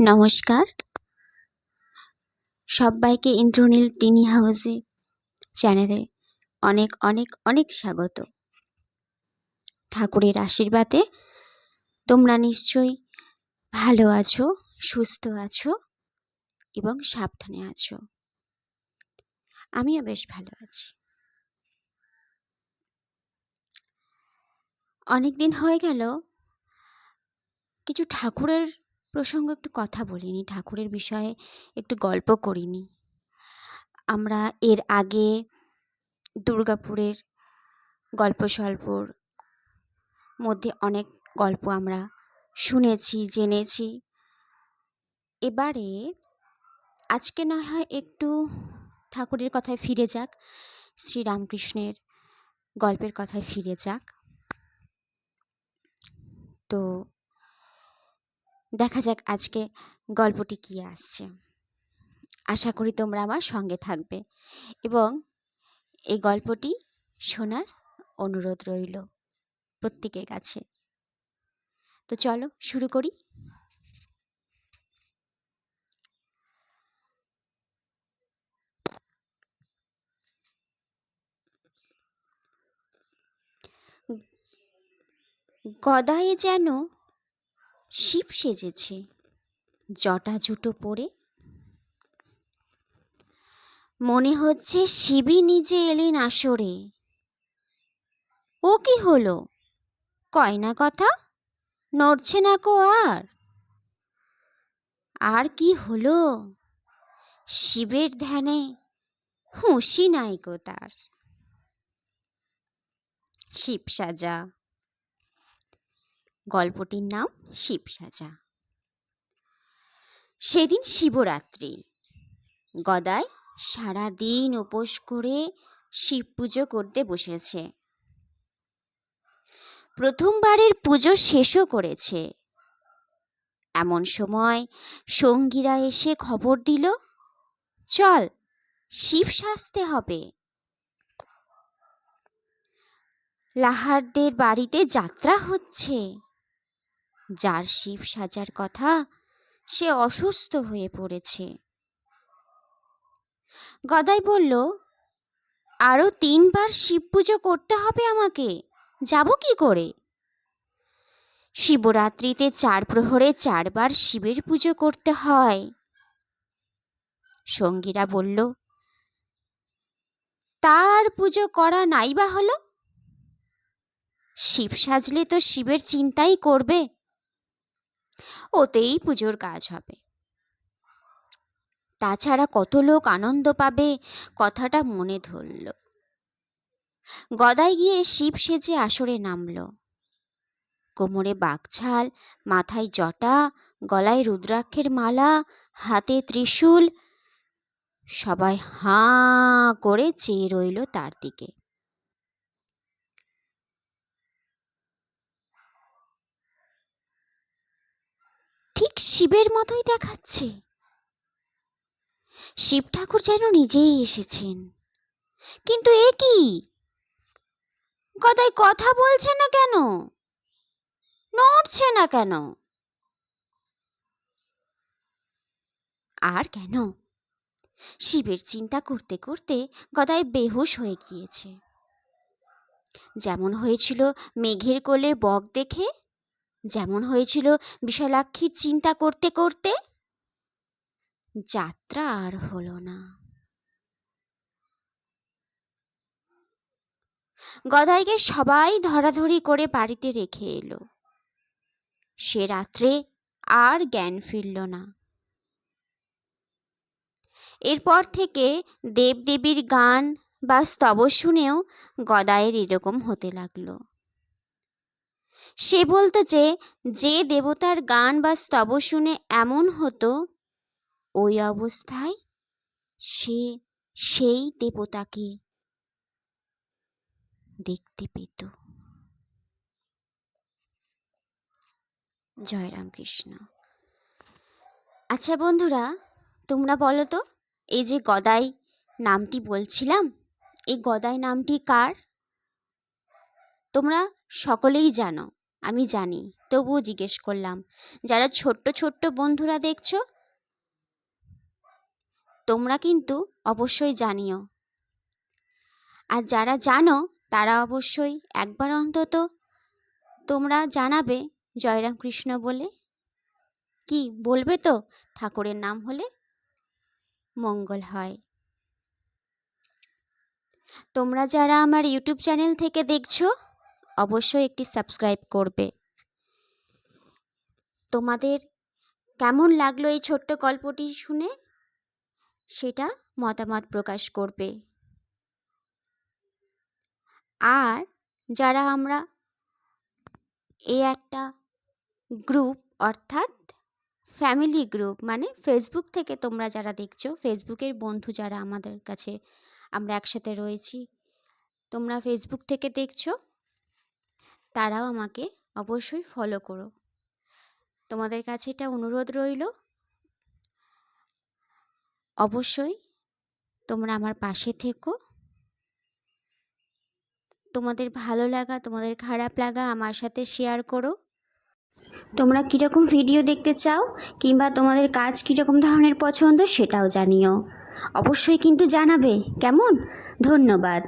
নমস্কার। সবাইকে ইন্দ্রনীল টিনি হাউসে চ্যানেলে অনেক অনেক অনেক স্বাগত। ঠাকুরের আশীর্বাদে তোমরা নিশ্চয়ই ভালো আছো, সুস্থ আছো এবং সাবধানে আছো। আমিও বেশ ভালো আছি। অনেক দিন হয়ে গেল, কিছু ঠাকুরের প্রসঙ্গ একটু কথা বলিনি, ঠাকুরের বিষয়ে একটু গল্প করিনি। আমরা এর আগে দুর্গাপুরের গল্প স্বল্পর মধ্যে অনেক গল্প আমরা শুনেছি, জেনেছি। এবারে আজকে না হয় একটু ঠাকুরের কথায় ফিরে যাক, শ্রীরামকৃষ্ণের গল্পের কথায় ফিরে যাক। তো দেখা যাক আজকে গল্পটি কী আসছে। আশা করি তোমরা আমার সঙ্গে থাকবে। এবং এই গল্পটি শোনার অনুরোধ রইল প্রত্যেকের কাছে। তো চলো শুরু করি। গদায়ে যেন শিব সেজেছে। জটা জুটো পরে। মনে হচ্ছে শিবই নিজে এলেন আসরে। ও কি হলো? কয় না কথা? নড়ছে না কো আর? আর কি হলো? শিবের ধ্যানে হুঁশি নাই গো তার। শিব সাজা। গল্পটির নাম শিব সাজা। সেদিন শিবরাত্রি। গদায় সারা দিন উপোস করে শিব পুজো করতে বসেছে। প্রথমবারের পুজো শেষও করেছে। এমন সময় সঙ্গীরা এসে খবর দিল, চল, শিব সাজতে হবে। লাহারদের বাড়িতে যাত্রা হচ্ছে। যার শিব সাজার কথা সে অসুস্থ হয়ে পড়েছে। গদাই বলল আরও তিনবার শিব পুজো করতে হবে আমাকে, যাব কি করে? শিবরাত্রিতে চার প্রহরে চারবার শিবের পুজো করতে হয়। সঙ্গীরা বলল, তার পুজো করা নাইবা হলো? শিব সাজলে তো শিবের চিন্তাই করবে ওতেই পুজোর কাজ হবে। তাছাড়া কত লোক আনন্দ পাবে, কথাটা মনে ধরল। গদায় গিয়ে শিব সেজে আসরে নামল। কোমরে বাঘছাল মাথায় জটা, গলায় রুদ্রাক্ষের মালা, হাতে ত্রিশূল, সবাই হাঁ করে চেয়ে রইল তার দিকে। ঠিক শিবের মতোই দেখাচ্ছে। শিব ঠাকুর যেন নিজেই এসেছেন। কিন্তু এ কি? গদাই কথা বলছে না কেন? নড়ছে না কেন? আর কেন? শিবের চিন্তা করতে করতে গদাই বেহুশ হয়ে গিয়েছে। যেমন হয়েছিল মেঘের কোলে বক দেখে যেমন হয়েছিল বিশালাক্ষীর চিন্তা করতে করতে, যাত্রা আর হলো না। গদাইকে সবাই ধরাধরি করে বাড়িতে রেখে এলো। সে রাত্রে আর জ্ঞান ফিরল না। এরপর থেকে দেবদেবীর গান বা স্তব শুনেও গদায়ের এরকম হতে লাগল। সে বলতো যে যে দেবতার গান বা স্তব শুনে এমন হতো, ওই অবস্থায় সে সেই দেবতাকে দেখতে পেত। জয় রামকৃষ্ণ। আচ্ছা বন্ধুরা, তোমরা বলো তো, এই যে গদাই নামটি বলছিলাম, এই গদাই নামটি কার? তোমরা সকলেই জানো, আমি জানি, তবুও জিজ্ঞেস করলাম, যারা ছোট্ট ছোট্ট বন্ধুরা দেখছ? তোমরা কিন্তু অবশ্যই জানিও। আর যারা জানো, তারা অবশ্যই একবার অন্তত তোমরা জানাবে জয়রাম কৃষ্ণ বলে। কি, বলবে তো ঠাকুরের নাম হলে? মঙ্গল হয়। তোমরা যারা আমার ইউটিউব চ্যানেল থেকে দেখছ অবশ্যই একটি সাবস্ক্রাইব করবে। তোমাদের কেমন লাগল এই ছোট্ট গল্পটি শুনে? সেটা মতামত প্রকাশ করবে। আর যারা আমরা এ একটা গ্রুপ অর্থাৎ ফ্যামিলি গ্রুপ মানে ফেসবুক থেকে তোমরা যারা দেখছ ফেসবুকের বন্ধু যারা আমাদের কাছে আমরা একসাথে রয়েছি, তোমরা ফেসবুক থেকে দেখছ। তারাও আমাকে অবশ্যই ফলো করো তোমাদের কাছে এটা অনুরোধ রইল? অবশ্যই তোমরা আমার পাশে থেকো। তোমাদের ভালো লাগা, তোমাদের খারাপ লাগা আমার সাথে শেয়ার করো। তোমরা কীরকম ভিডিও দেখতে চাও কিংবা তোমাদের কাজ কীরকম ধরনের পছন্দ সেটাও জানিও। অবশ্যই কিন্তু জানাবে, কেমন? ধন্যবাদ।